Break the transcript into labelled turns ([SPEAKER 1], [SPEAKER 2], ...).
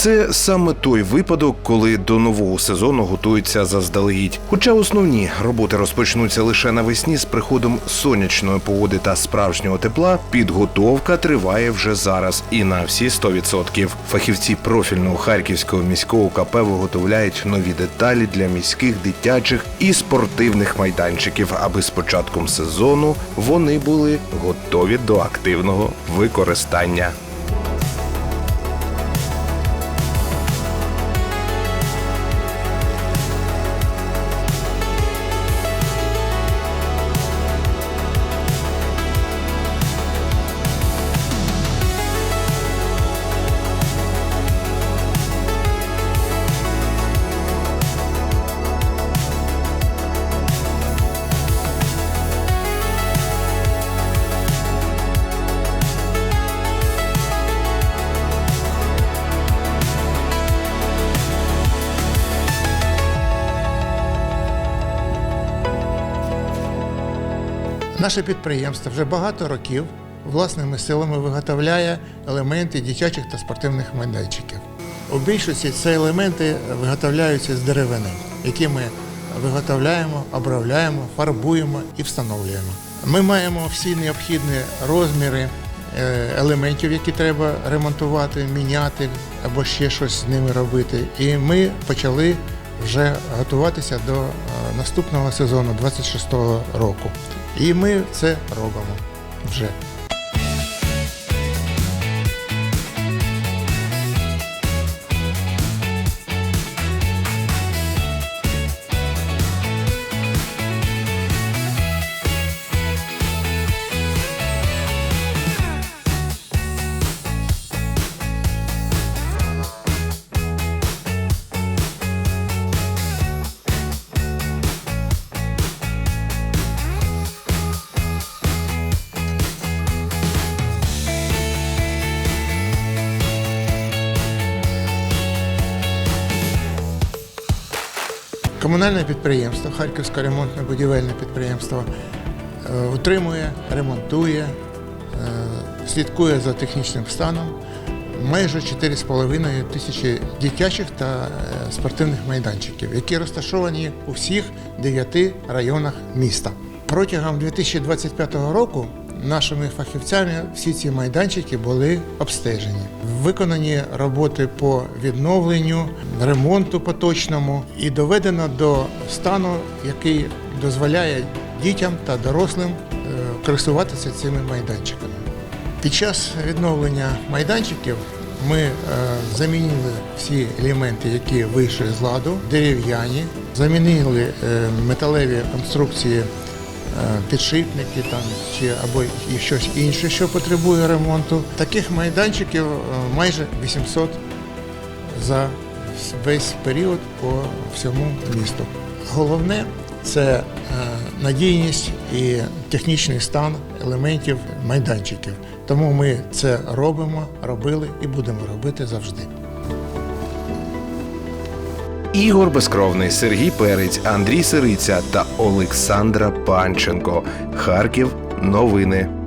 [SPEAKER 1] Це саме той випадок, коли до нового сезону готуються заздалегідь. Хоча основні роботи розпочнуться лише навесні з приходом сонячної погоди та справжнього тепла, підготовка триває вже зараз і на всі 100%. Фахівці профільного харківського міського КП виготовляють нові деталі для міських дитячих і спортивних майданчиків, аби з початком сезону вони були готові до активного використання.
[SPEAKER 2] Наше підприємство вже багато років власними силами виготовляє елементи дитячих та спортивних майданчиків. У більшості ці елементи виготовляються з деревини, які ми виготовляємо, обробляємо, фарбуємо і встановлюємо. Ми маємо всі необхідні розміри е, елементів, які треба ремонтувати, міняти або ще щось з ними робити. І ми почали вже готуватися до е, наступного сезону 26-го року. І ми це робимо вже. Комунальне підприємство, Харківське ремонтне будівельне підприємство е, утримує, ремонтує, е, слідкує за технічним станом майже 4,5 тисячі дитячих та е, спортивних майданчиків, які розташовані у всіх 9 районах міста. Протягом 2025 року нашими фахівцями всі ці майданчики були обстежені. Виконані роботи по відновленню, ремонту поточному і доведено до стану, який дозволяє дітям та дорослим е, користуватися цими майданчиками. Під час відновлення майданчиків ми е, замінили всі елементи, які вийшли з ладу, дерев'яні, замінили е, металеві конструкції, підшипники там чи або і щось інше, що потребує ремонту. Таких майданчиків е, майже 800 за весь період по всьому місту. Головне це е, надійність і технічний стан елементів майданчиків. Тому ми це робимо, робили і будемо робити завжди.
[SPEAKER 1] Ігор Безкровний, Сергій Перець, Андрій Сириця та Олександра Панченко. Харків. Новини.